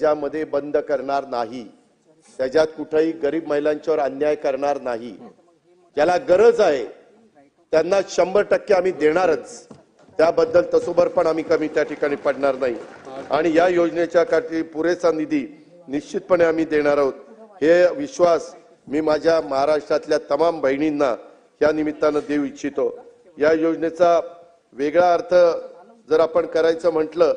त्याच्यामध्ये बंद करणार नाही. त्याच्यात कुठेही गरीब महिलांच्यावर अन्याय करणार नाही. ज्याला गरज आहे त्यांना शंभर टक्के आम्ही देणारच. त्याबद्दल तसोबर पण आम्ही कमी त्या ठिकाणी पडणार नाही. आणि या योजनेच्या साठी पुरेसा निधी निश्चितपणे आम्ही देणार आहोत. हे विश्वास मी माझ्या महाराष्ट्रातल्या तमाम बहिणींना या निमित्तानं देऊ इच्छितो. या योजनेचा वेगळा अर्थ जर आपण करायचं म्हटलं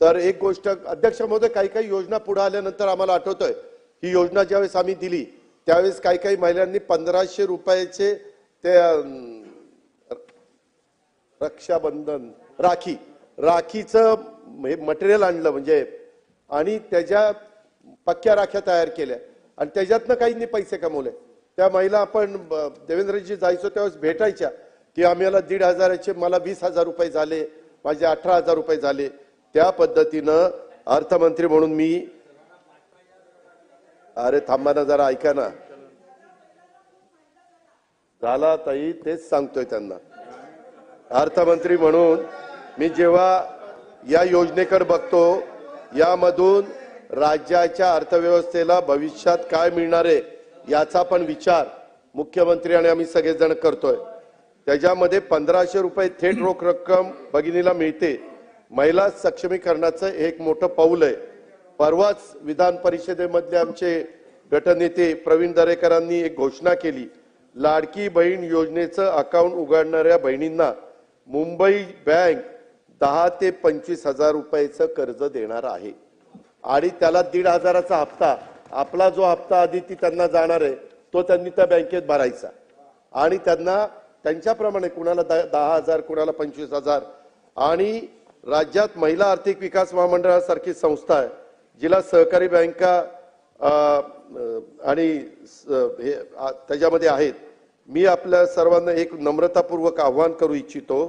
तर एक गोष्ट अध्यक्ष महोदय काही काही योजना पुढे आल्यानंतर आम्हाला आठवतोय. ही योजना ज्यावेळेस आम्ही दिली त्यावेळेस काही काही महिलांनी पंधराशे रुपयाचे ते रक्षाबंधन राखी राखीचं हे मटेरियल आणलं म्हणजे आणि त्याच्या पक्क्या राख्या तयार केल्या. आणि त्याच्यातनं काहींनी पैसे कमवले. त्या महिला आपण देवेंद्रजी जायचो त्यावेळेस भेटायच्या की आम्हाला दीड हजाराचे मला वीस हजार रुपये झाले माझे अठरा हजार रुपये झाले. त्या पद्धतीनं अर्थमंत्री म्हणून मी अरे थांबा ना जरा ऐका ना. झाला ताई तेच सांगतोय त्यांना. अर्थमंत्री म्हणून मी जेव्हा या योजनेकडे बघतो यामधून राज्याच्या अर्थव्यवस्थेला भविष्यात काय मिळणार आहे याचा पण विचार मुख्यमंत्री आणि आम्ही सगळेजण करतोय. त्याच्यामध्ये पंधराशे रुपये थेट रोख रक्कम भगिनीला मिळते. महिला सक्षमीकरणाचं एक मोठं पाऊल आहे. परवाच विधान परिषदेमधले आमचे गटनेते प्रवीण दरेकरांनी एक घोषणा केली लाडकी बहीण योजनेचं अकाउंट उघडणाऱ्या बहिणींना मुंबई बँक दहा ते पंचवीस हजार रुपयाचं कर्ज देणार आहे. आणि त्याला दीड हजाराचा हप्ता आपला जो हप्ता आधी ती त्यांना जाणार आहे तो त्यांनी त्या बँकेत भरायचा. आणि त्यांना त्यांच्याप्रमाणे कुणाला द- दहा हजार कुणाला पंचवीस हजार. आणि राज्यात महिला आर्थिक विकास महामंडळासारखी संस्था आहे. जिला सहकारी बँका आणि स- हे त्याच्यामध्ये आहेत. मी आपल्या सर्वांना एक नम्रतापूर्वक आव्हान करू इच्छितो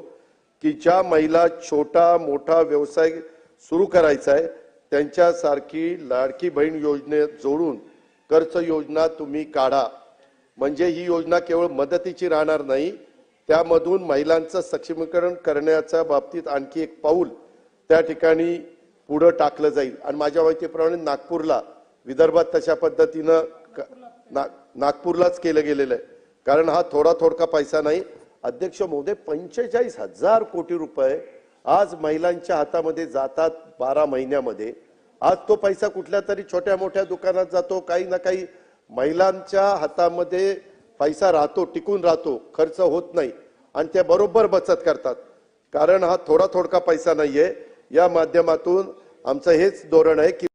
की ज्या महिला छोटा मोठा व्यवसाय सुरू करायचा आहे त्यांच्यासारखी लाडकी बहीण योजनेत जोडून कर्ज योजना तुम्ही काढा. म्हणजे ही योजना केवळ मदतीची राहणार नाही त्यामधून महिलांचं सक्षमीकरण करण्याच्या बाबतीत आणखी एक पाऊल त्या ठिकाणी पुढं टाकलं जाईल. आणि माझ्या माहितीप्रमाणे नागपूरला विदर्भात तशा पद्धतीनं क- ना- नागपूरलाच केलं गेलेलं आहे. कारण हा थोडा थोडका पैसा नाही. अध्यक्ष महोदय पंचेचाळीस हजार कोटी रुपये आज महिलांच्या हातामध्ये जातात बारा महिन्यामध्ये. आज तो पैसा कुठल्या तरी छोट्या मोठ्या दुकानात जातो काही ना काही महिलांच्या हातामध्ये पैसा राहतो टिकून राहतो खर्च होत नाही. आणि त्या बरोबर बचत करतात. कारण हा थोडा थोडका पैसा नाहीये. या माध्यमातून आमचं हेच धोरण आहे की